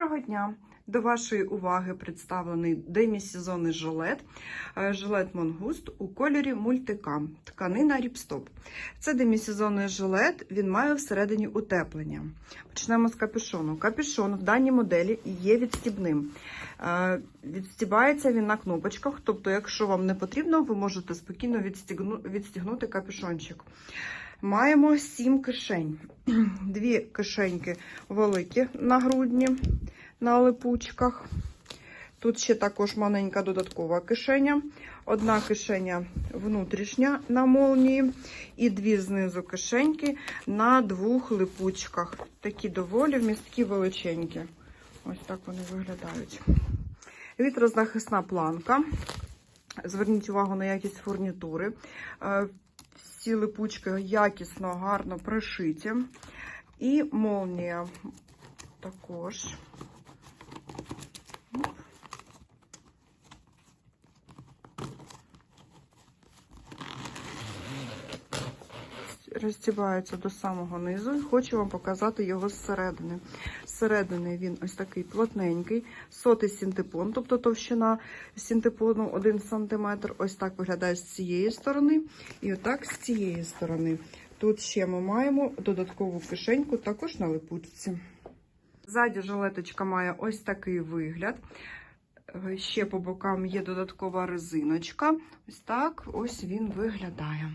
Доброго дня! До вашої уваги представлений демісезонний жилет, е, жилет Монгуст у кольорі мультикам, тканина ріпстоп. Це демісезонний жилет, він має всередині утеплення. Почнемо з капюшону. Капюшон в даній моделі є відстібним. Е, Відстібається він на кнопочках, тобто, якщо вам не потрібно, ви можете спокійно відстігну- відстігнути капюшончик. Маємо сім кишень. Дві кишеньки великі на грудні, на липучках. Тут ще також маленька додаткова кишеня. Одна кишеня внутрішня на молнії, і дві знизу кишеньки на двох липучках. Такі доволі вмісткі величенькі. Ось так вони виглядають. Вітрозахисна планка. Зверніть увагу на якість фурнітури. Всі липучки якісно, гарно пришиті. І молнія також. Розтібається до самого низу хочу вам показати його зсередини. Зсередини він ось такий плотненький, сотий синтепон, тобто товщина синтепону 1 см. Ось так виглядає з цієї сторони і отак з цієї сторони. Тут ще ми маємо додаткову кишеньку, також на липучці. Ззаді жилеточка має ось такий вигляд. Е, Ще по бокам є додаткова резиночка. Ось так ось він виглядає.